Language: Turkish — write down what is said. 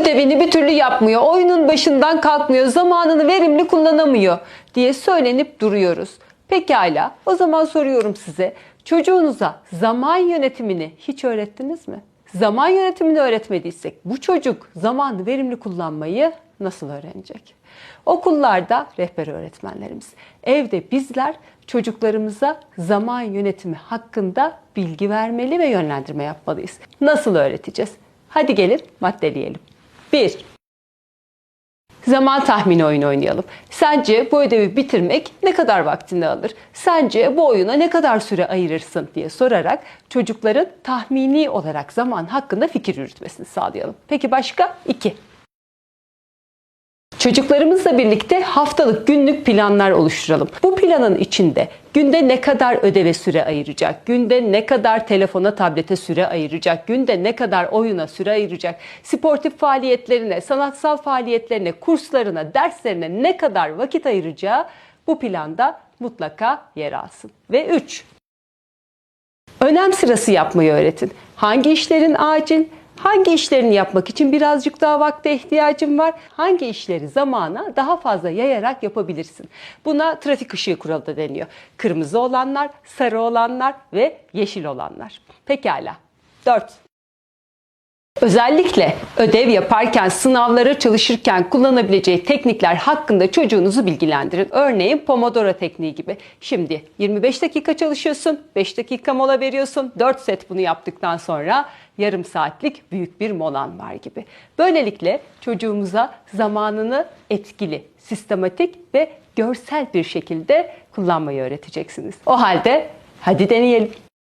ödevini bir türlü yapmıyor, oyunun başından kalkmıyor, zamanını verimli kullanamıyor diye söylenip duruyoruz. Pekala, o zaman soruyorum size. Çocuğunuza zaman yönetimini hiç öğrettiniz mi? Zaman yönetimini öğretmediysek bu çocuk zamanı verimli kullanmayı nasıl öğrenecek? Okullarda rehber öğretmenlerimiz, evde bizler çocuklarımıza zaman yönetimi hakkında bilgi vermeli ve yönlendirme yapmalıyız. Nasıl öğreteceğiz? Hadi gelin maddeleyelim. 1. Zaman tahmini oyunu oynayalım. Sence bu ödevi bitirmek ne kadar vaktini alır? Sence bu oyuna ne kadar süre ayırırsın diye sorarak çocukların tahmini olarak zaman hakkında fikir yürütmesini sağlayalım. Peki başka? 2. Çocuklarımızla birlikte haftalık günlük planlar oluşturalım. Bu planın içinde günde ne kadar ödeve süre ayıracak, günde ne kadar telefona, tablete süre ayıracak, günde ne kadar oyuna süre ayıracak, sportif faaliyetlerine, sanatsal faaliyetlerine, kurslarına, derslerine ne kadar vakit ayıracağı bu planda mutlaka yer alsın. Ve 3. Önem sırası yapmayı öğretin. Hangi işlerin acil, hangi işlerini yapmak için birazcık daha vakte ihtiyacın var, hangi işleri zamana daha fazla yayarak yapabilirsin. Buna trafik ışığı kuralı da deniyor. Kırmızı olanlar, sarı olanlar ve yeşil olanlar. Pekala. 4. Özellikle ödev yaparken, sınavlara çalışırken kullanabileceği teknikler hakkında çocuğunuzu bilgilendirin. Örneğin Pomodoro tekniği gibi. Şimdi 25 dakika çalışıyorsun, 5 dakika mola veriyorsun, 4 set bunu yaptıktan sonra yarım saatlik büyük bir molan var gibi. Böylelikle çocuğumuza zamanını etkili, sistematik ve görsel bir şekilde kullanmayı öğreteceksiniz. O halde hadi deneyelim.